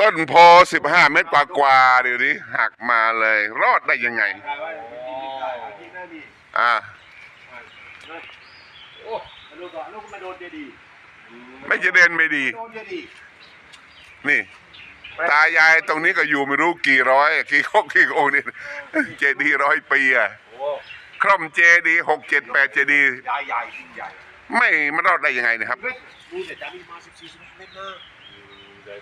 ต้นโพสิบห้าเมตรกว่ากว่าๆเดี๋ยวนี้หักมาเลย รอดได้ยังไงกลายว่าที่นั่นนี่อ่าโอ้ลูกก็ลูกมาโดนเจดีไม่จะเด่นไม่ดีโดนเจดี นี่ ตายายตรงนี้ก็อยู่ไม่รู้กี่ร้อย กี่คกกี่องค์นี่เจดีย์ร้อยปีอะโอ้คร่อมเจดีย์หกเจ็ดแปดเจดีย์ใหญ่ใหญ่ยิ่งใหญ่ไม่มันรอดได้ยังไงนะครับเฮ้ย ดูแต่จานี่มาสิบสี่สิบเมตรนะ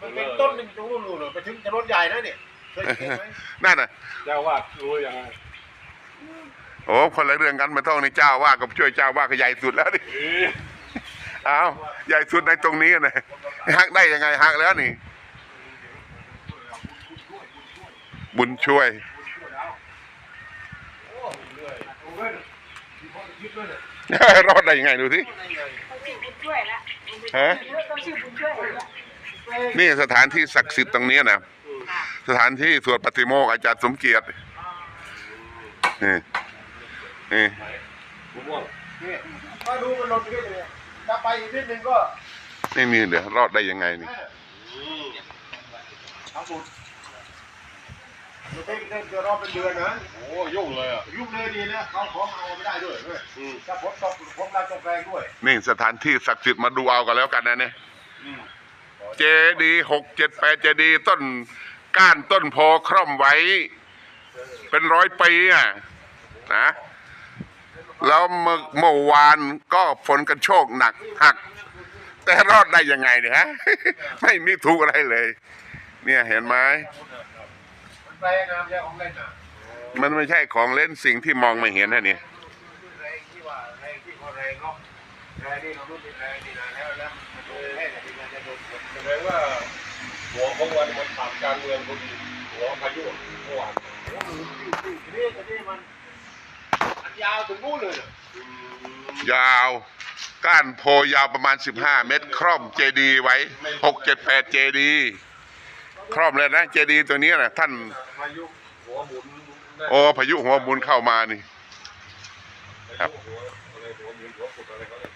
มันเป็นต้นหนึ่งตรงนู้นนู่นไปถึงจะรถใหญ่นะเนี่ยเคยเห็นไหมนั่นน่ะเจ้าว่ารู้ยังไงโอ้คนละเรื่องกันมาต้องในเจ้าว่ากับช่วยเจ้าว่าก็ใหญ่สุดแล้วดิเอ๊ะเอาใหญ่สุดในตรงนี้นะหักได้ยังไงหักแล้วนี่ บุญช่วย รอดได้ยังไงดูสิเขาชื่อบุญช่วยละฮะเขาชื่อบุญช่วยละนี่สถานที่ศักดิ์สิทธิ์ตรงนี้นะสถานที่สวดปฏิโมกข์อาจารย์สมเกียรตินี่นี่มะม่วงนี่มาดูมันลงที่นี่ถ้าไปอีกนิดนึงก็ไม่มีเดี๋ยวรอดได้ยังไงนี่ ทั้งหมดเราเจะรอเป็นเดือนนะโอ้ยุ่งเลยอะยุบเลยดีนะเขาของเอาไม่ได้ด้วยเว้ยอืมถ้าฝนตกฝนเราตกแรงด้วยนี่สถานที่ศักดิ์สิทธิ์มาดูเอากันแล้วกันนะเนี่ยอืมเจดีหกเจ็ดแปดเจดีย์ต้นก้านต้นโพคร่อมไว้ เป็นร้อยปีอะนะแล้วเมื่อเมื่อวานก็ฝนกันโชกหนักหัก แต่รอดได้ยังไงเนี่ยฮะ ไม่มีทุกข์อะไรเลย เนี่ยเห็นไหม มันแปลงามใช่ของเล่นน่ะมันไม่ใช่ของเล่นสิ่งที่มองไม่เห็นนะนี่แรงที่ว่าแรงที่เขาแรงเนาะแรงนี่เรารู้เป็นแรงนี่นะแล้วแล้วมันโดนแค่ไหนที่มันจะโดนฝนแสดงว่าหัวของวันมันผ่านการเมืองพอดีหัวพายุเมื่อวานโอ้โหทีนี้ทีนี้มันมันยาวถึงนู่นเลยน่ะอืมยาวก้านโพยาวประมาณ 15 เมตร คร่อมเจดีย์ไว้ 6 7 8 เจดีย์ ครอบเลยนะเจดีย์ตัวนี้นะท่านพายุหัวหมุนได้โอ้พายุหัวหมุนเข้ามานี่ ครับหัวอะไรหัวหมุนหัวขุดอะไรเขาเนี่ย